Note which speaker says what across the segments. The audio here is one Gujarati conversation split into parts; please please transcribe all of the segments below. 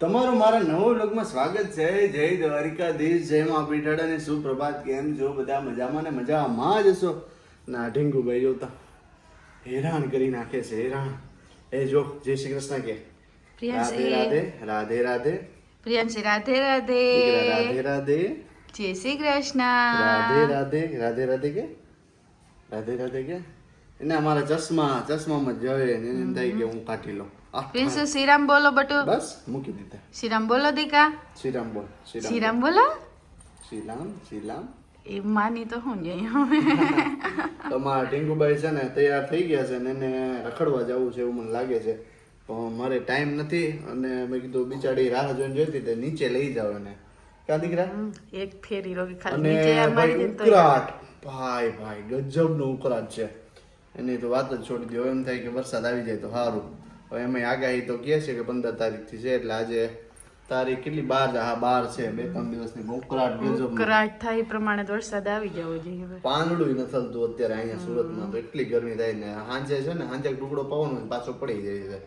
Speaker 1: તમારું મારા નવો વ્લોગમાં સ્વાગત છે. જય દ્વારિકાધીશ જય મા પીઠાડાને સુપ્રભાત કેમ જો બધા મજામાં ને મજામાં જ છો ના ઢીંગુભાઈ જોતા હેરાન કરી નાખે છે હેરાન. એ જો જય શ્રી કૃષ્ણ કે. રાધે રાધે રાધે રાધે.
Speaker 2: પ્રિયાંશી રાધે રાધે.
Speaker 1: રાધે રાધે.
Speaker 2: જય શ્રી કૃષ્ણ.
Speaker 1: રાધે રાધે રાધે રાધે કે? રાધે રાધે કે? એને અમારા ચશ્મા ચશ્મામાં જોઈએ એને એમ થાય કે હું કાઢી લઉં.
Speaker 2: પ્રિન્સ શ્રીરામ બોલો બટુ.
Speaker 1: બસ મૂકી દીધા.
Speaker 2: શ્રીરામ બોલો દીકા.
Speaker 1: શ્રીરામ બોલ શ્રીરામ
Speaker 2: બોલો.
Speaker 1: શ્રીરામ શ્રીરામ.
Speaker 2: એ માની તો હું જઈ હવે
Speaker 1: તમારા ટીંકુભાઈ છે ને તૈયાર થઈ ગયા છે ને એને રખડવા જવું છે એવું મને લાગે છે. પણ મારે ટાઈમ નથી અને મેં કીધું બિચારી રાહ જોઈને જોઈતી તે નીચે લઈ જાવ એને. કા દીકરા?
Speaker 2: એક ફેરી રોગી ખાલી નીચે મારી
Speaker 1: ઉકળાટ ભાઈ ભાઈ ગજબનો ઉકરાટ છે. એની તો વાત જ છોડી દો એમ થાય કે વરસાદ આવી જાય તો સારું હવે એમાં આગાહી તો કહે છે કે પંદર તારીખથી છે એટલે આજે તારીખ કેટલી? બાર હા બાર છે. બે ત્રણ દિવસની ઉકળાટ ગજબ
Speaker 2: થાય પ્રમાણે વરસાદ આવી જવો જોઈએ
Speaker 1: પાંદડું ન થતું અત્યારે અહીંયા સુરતમાં તો એટલી ગરમી થાય ને. સાંજે છે ને સાંજે ટુકડો પવન પાછો પડી જાય છે.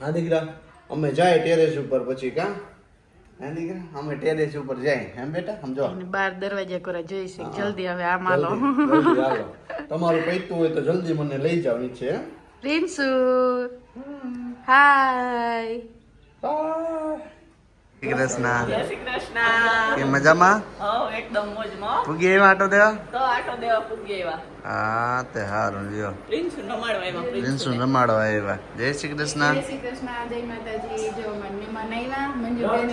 Speaker 1: હા દીકરા અમે જાય ટેરેસ ઉપર પછી કા? અમે ટેરેસ ઉપર જાય. એમ બેટા સમજો?
Speaker 2: બાર દરવાજા કોરા જોઈ છે. જલ્દી હવે આ માલો.
Speaker 1: તમારું પૈતું હોય તો જલ્દી મને લઈ જાવ નીચે હે?
Speaker 2: પ્રિન્સુ હાય
Speaker 1: કૃષ્ણ. કે મજામાં?
Speaker 3: હવ એકદમ મોજમાં.
Speaker 1: પૂગી આવ્યા આટો દેવા?
Speaker 3: તો આટો દેવા પૂગી આવ્યા.
Speaker 1: હા તે હારું લ્યો
Speaker 3: પ્રિન્સુ નમાડવા એમાં
Speaker 1: રિન્સુ રમાડવા આવ્યા. જય શ્રી કૃષ્ણ.
Speaker 2: જય શ્રી કૃષ્ણ જય માતાજી. જો મને મનાઈવા મંજુ બેન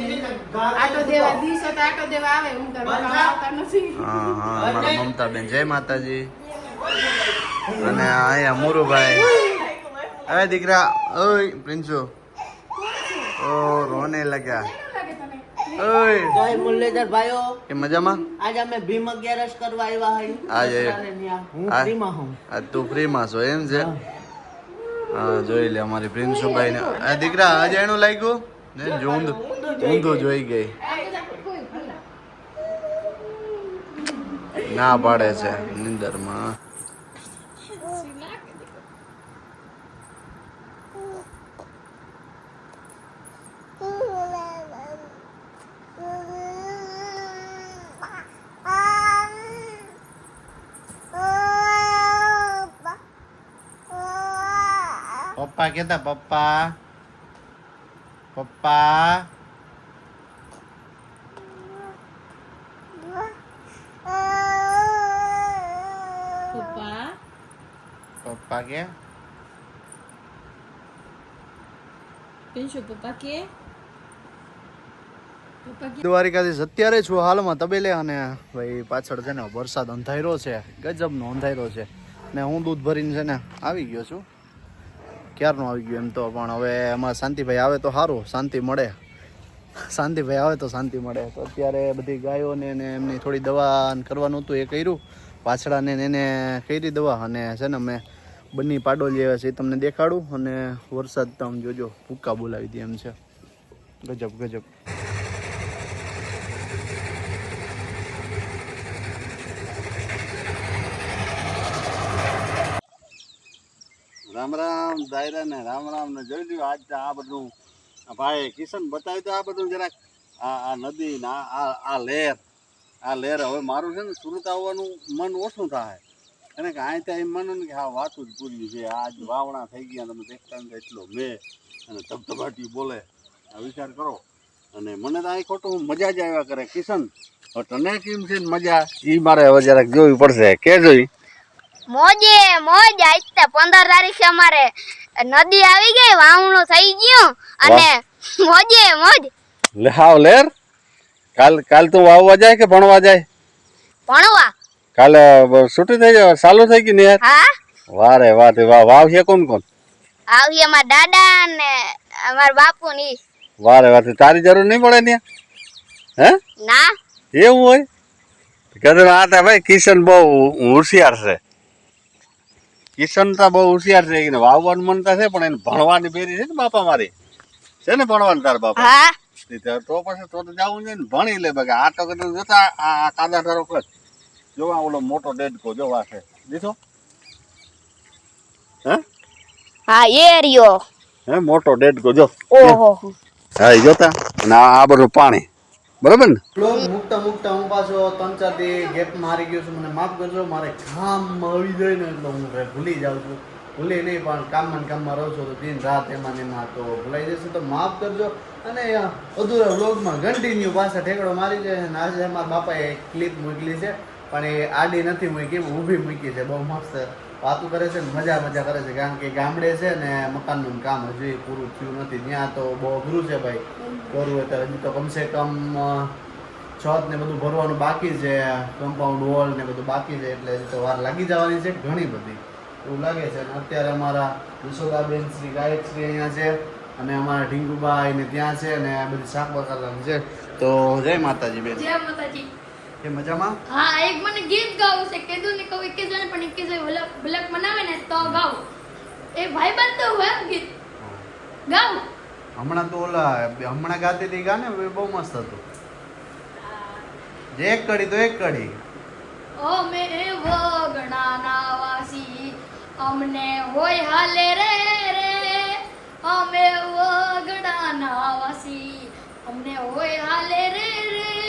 Speaker 2: આટો દેવા દિવસો તો આટો દેવા આવે હું તો આવતા નથી.
Speaker 1: હા હા મમતા બેન જય માતાજી. અને આયા મુરુભાઈ. હવે દીકરા ઓય પ્રિન્સુ. ઓ રોને લાગ્યા. ઓય.
Speaker 4: જય મુરલીધર ભાઈઓ.
Speaker 1: કે મજામાં?
Speaker 4: આજે અમે ભીમ અગિયારસ કરવા આવ્યા હોય
Speaker 1: આજે
Speaker 4: હું ફ્રીમાં હું
Speaker 1: આ તું ફ્રીમાં છો એમ છે? હા. જોઈ લે અમારી પ્રિન્સુભાઈ ને આ દીકરા આજે એનું લાગ્યું? ને ઊંધું જોઈ ગઈ. ના પાડે છે નિંદરમાં. પપ્પા કેતા પપ્પા પપ્પા
Speaker 3: પપ્પા
Speaker 1: કે દ્વારિકાધીશ અત્યારે છું હાલમાં તબેલે અને ભાઈ પાછળ છે ને વરસાદ અંધાર્યો છે ગજબનો અંધાર્યો છે. ને હું દૂધ ભરીને છે ને આવી ગયો છું. ક્યારનો આવી ગયો એમ તો, પણ હવે એમાં શાંતિભાઈ આવે તો સારું શાંતિ મળે. શાંતિભાઈ આવે તો શાંતિ મળે. તો અત્યારે બધી ગાયોને ને એમની થોડી દવા કરવાનું હતું એ કર્યું. પાછળાને એને કરી દવા અને છે ને મેં બંને પાડોલી આવ્યા છે એ તમને દેખાડું અને વરસાદ તમે જોજો ભૂક્કા બોલાવી દે એમ છે. ગજબ ગજબ. રામ રામ, દાયરા ને રામ રામ ને જોઈ લ્યો આજ આ બધું ભાઈ કિશન બતાવી તો આ બધું જરાક આ આ નદી ને આ, આ- લહેર, આ લહેર હવે મારું છે ને સુરત આવવાનું મન ઓછું થાય. અને કે અહીં ત્યાં એમ માનો ને કે હા, વાતું જ પૂરી છે. આજ વાવણા થઈ ગયા તમે દેખતા ને એટલો મેં. અને ધબધબાટી બોલે. આ વિચાર કરો. અને મને તો અહીં ખોટું મજા જ આવ્યા કરે. કિશન તને કેમ છે મજા? એ મારે હવે જરાક જોવી પડશે. કે જોઈ?
Speaker 5: મોજે મોજ. આજે પંદર તારીખે અમારે નદી આવી ગઈ વાવણું થઈ ગયું. અને મોજે મોજ.
Speaker 1: લે હાવ લેર. કાલ કાલ તું વાવવા જાય કે ભણવા જાય?
Speaker 5: ભણવા.
Speaker 1: કાલે છૂટી થઈ જાય ચાલુ થઈ ગઈ ને
Speaker 5: હા.
Speaker 1: વાહ રે વાહ વાહ વાવ છે કોણ કોણ?
Speaker 5: આવી અમારા દાદા ને અમારા બાપુ ની
Speaker 1: વાહ રે વાહ તારી જરૂર નહીં પડે ને હે?
Speaker 5: ના.
Speaker 1: એવું હોય? કદાચ આ ભાઈ કિશન બહુ હોશિયાર છે. કિશન તો બહુ હોશિયાર છે. એને વાવવાનું મનતા છે પણ એને ભણવાની પેરી છે ને બાપા મારી. છે ને ભણવાનું તાર બાપા?
Speaker 5: હા.
Speaker 1: તો પછી તો તો જવું છે ને ભણી લે બગા આ તો કદાચ જોતા આ કાદા ધારો કર જો આ ઓલો મોટો ડેડકો જો આ છે. દીધો? હે?
Speaker 5: હા એ રહ્યો.
Speaker 1: હે મોટો ડેડકો જો.
Speaker 5: ઓહો.
Speaker 6: હા જોતા. અને આ આ બધું પાણી. બરોબર ને?
Speaker 1: મુકતા, મૂકતા હું પાછો ત્રણ, ચાર દી ગેપ મારી ગયો છું. મને માફ કરજો, મારે કામમાં આવી જાય ને એટલે હું ભૂલી જાઉં છું. ભૂલી નહીં, પણ કામમાં કામમાં રહું છું. તો દિન રાત એમાં એમાં તો ભૂલાઈ જશે તો માફ કરજો. અને અધૂરા વ્લોગમાં કન્ટિન્યુ પાછા ઠેકડો મારી જાય અને આજે મારા બાપાએ ક્લિપ મોકલી છે. પણ એ આડી નથી મૂકી ઊભી મૂકી છે. બહુ મસ્ત. વાતું કરે છે ને, મજા મજા કરે છે. કારણ કે ગામડે છે ને, મકાનનું કામ હજુ પૂરું થયું નથી. ત્યાં તો બહુ અઘરું છે ભાઈ. કરવું એટલે હજી તો કમસે કમ છત ને બધું ભરવાનું બાકી છે. કમ્પાઉન્ડ વોલ ને બધું બાકી છે. એટલે તો વાર લાગી જવાની છે ઘણી બધી. એવું લાગે છે. અને અત્યારે અમારા યશોદાબેન શ્રી ગાયક શ્રી અહીંયા છે અને અમારા ઢીંગુભાઈ ને ત્યાં છે અને બધી શાક બકાલાની છે. તો જય માતાજી બેન.
Speaker 7: જય માતાજી.
Speaker 1: કે મજામાં?
Speaker 7: હા એક મને ગીત ગાવું છે કીધું ને કહું એક જણ પણ એક જણ બ્લક બ્લક બનાવે ને તો ગાવું એ ભાઈ બંધ હોય ગીત. ગાવું
Speaker 1: હમણાં તો ઓલા હમણાં ગાતી હતી ગાને એ બહુ મસ્ત હતું. જે એક કડી તો એક કડી.
Speaker 7: અમે વગડાના વાસી અમને હોય હાલે રે રે. અમે વગડાના વાસી અમને હોય હાલે રે રે.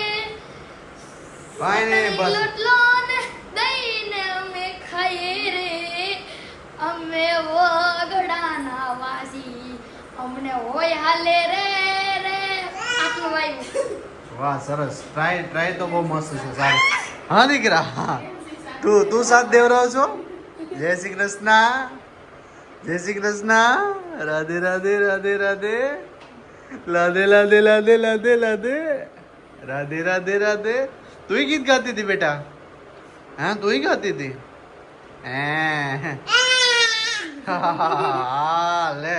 Speaker 1: બસ.
Speaker 7: લોટલો ને દઈને અમે ખાઈએ રે. અમે વગડાના વાસી. અમને હોય હાલે રે રે. આટલું વાયુ.
Speaker 1: વાહ સરસ. ટ્રાય ટ્રાય તો બહુ મસ્ત છે સારું. હા દીકરા હા. તું તું સાથ દેવરાવ છો? જય શ્રી કૃષ્ણ. જય શ્રી કૃષ્ણ. રાધે રાધે રાધે રાધે. લાધે લાધે લાધે લાધે લાધે રાધે રાધે રાધે. તું ગીત ગાતી હતી બેટા? હા તું ગાતી હતી? હે હા. લે.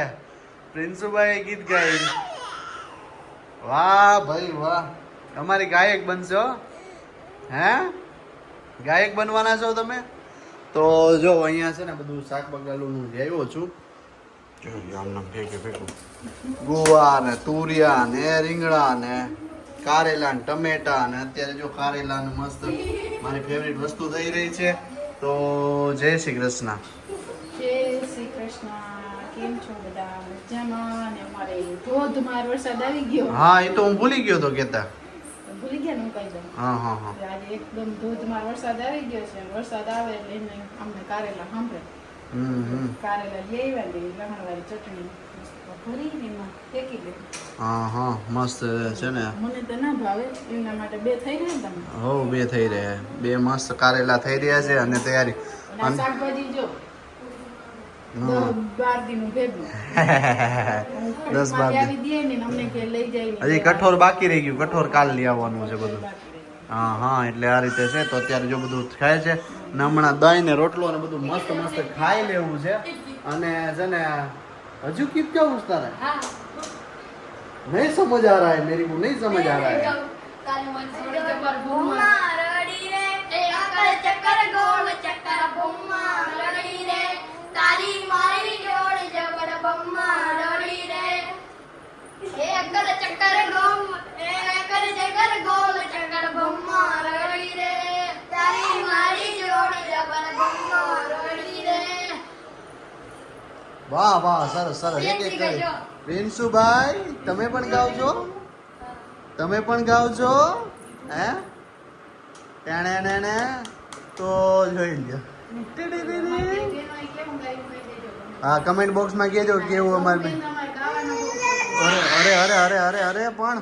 Speaker 1: પ્રિન્સુભાઈ ગીત ગાઈ વાહ ભાઈ વાહ. તમારી ગાયક બનશો હે. ગાયક બનવાના છો તમે? તો જો અહીંયા છે ને બધું શાક બગાલું આવ્યો છું. ગુવા ને તુરિયા ને રીંગણા ને કારેલા ને ટમેટા અને અત્યારે જો કારેલા ને મસ્ત મારી ફેવરિટ વસ્તુ થઈ રહી છે તો જય શ્રી કૃષ્ણ.
Speaker 2: જય શ્રી કૃષ્ણ. કેમ છો બધા? મજામાં? અને અમારે ધોધમાર વરસાદ આવી ગયો.
Speaker 1: હા એ તો હું ભૂલી ગયો તો કેતા.
Speaker 2: ભૂલી ગયા હું કહી દઉં?
Speaker 1: હા હા હા.
Speaker 2: આજે એકદમ ધોધમાર વરસાદ આવી ગયો છે. વરસાદ આવે એટલે અમને કારેલા સાંભળે.
Speaker 1: મસ્ત છે ને
Speaker 2: મને તો ના ભાવે એમના માટે બે થઈ ગયા તમે
Speaker 1: હો બે થઈ રહ્યા બે મસ્ત કારેલા થઈ રહ્યા છે અને તૈયારી
Speaker 2: અને શાકભાજી જો દસ બાર
Speaker 1: હજી કઠોર બાકી રહી ગયું કઠોર કાલ લઈ આવવાનું છે બધું હા હા એટલે આ રીતે છે. તો અત્યારે જો બધું થાય છે ને હમણાં દહીં ને રોટલો ને બધું મસ્ત મસ્ત ખાઈ લેવું છે. અને છે ને હજુ કીપ કેવું તારે? નહીં સમજ આ રહા હે મેરી કો નહીં સમજ આ રહા હે વાહ વાહ સરસ સરસ. એક એક કરી પ્રિન્સુભાઈ તમે પણ ગાવ છો તમે પણ ગાવ છો હે? ટેણે ટેણે તો જોઈ લો હા કમેન્ટ બોક્સમાં કહેજો કેવું અમારે અરે અરે અરે અરે અરે અરે પણ.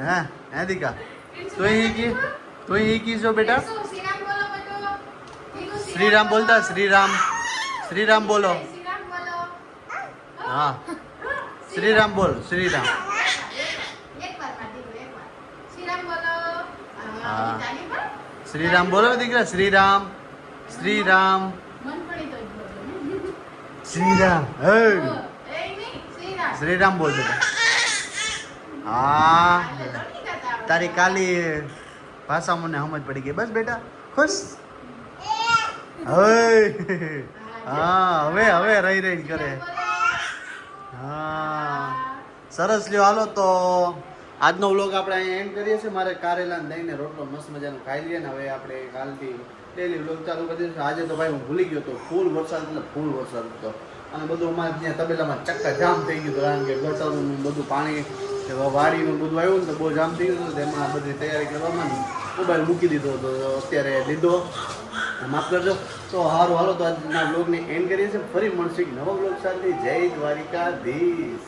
Speaker 1: હે હે દીકા? તું ઈકી તું ઈકી છો બેટા?
Speaker 7: શ્રીરામ
Speaker 1: બોલતા શ્રીરામ. શ્રીરામ બોલો. હા. શ્રીરામ બોલ, શ્રીરામ. હા. શ્રીરામ બોલો દીકરા, શ્રીરામ શ્રીરામ. શ્રીરામ, હે.
Speaker 2: શ્રીરામ
Speaker 1: બોલ હા. તારી કાલી ભાષા મને સમજ પડી ગઈ. બસ બેટા, ખુશ? હવે હા, હવે હવે રહી રહી કરે હા. સરસ લ્યો, હાલો તો આજનો વ્લોગ આપણે અહીંયા એન્ડ કરીએ છીએ. મારે કારેલા લઈને રોટલો મસ્ત મજાનો ખાઈ લઈએ ને હવે આપણે કાલથી ડેલી વ્લોગ ચાલુ કરી દઈશું. આજે તો ભાઈ હું ભૂલી ગયો હતો ફૂલ વરસાદ, એટલે ફૂલ વરસાદ હતો. અને બધું અમારે ત્યાં તબેલામાં ચક્કર જામ થઈ ગયું હતું, કારણ કે વરસાદનું બધું પાણી વાડીનું બધું આવ્યું ને બહુ જામ થઈ ગયું તેમાં બધી તૈયારી કરવામાં મોબાઈલ મૂકી દીધો હતો. અત્યારે લીધો. માફ કરજો. તો હારું, હાલો તો આજના બ્લોગને એમ કરીએ છીએ. ફરી મળશું એક નવા બ્લોગ સાથે. જય દ્વારિકાધીશ.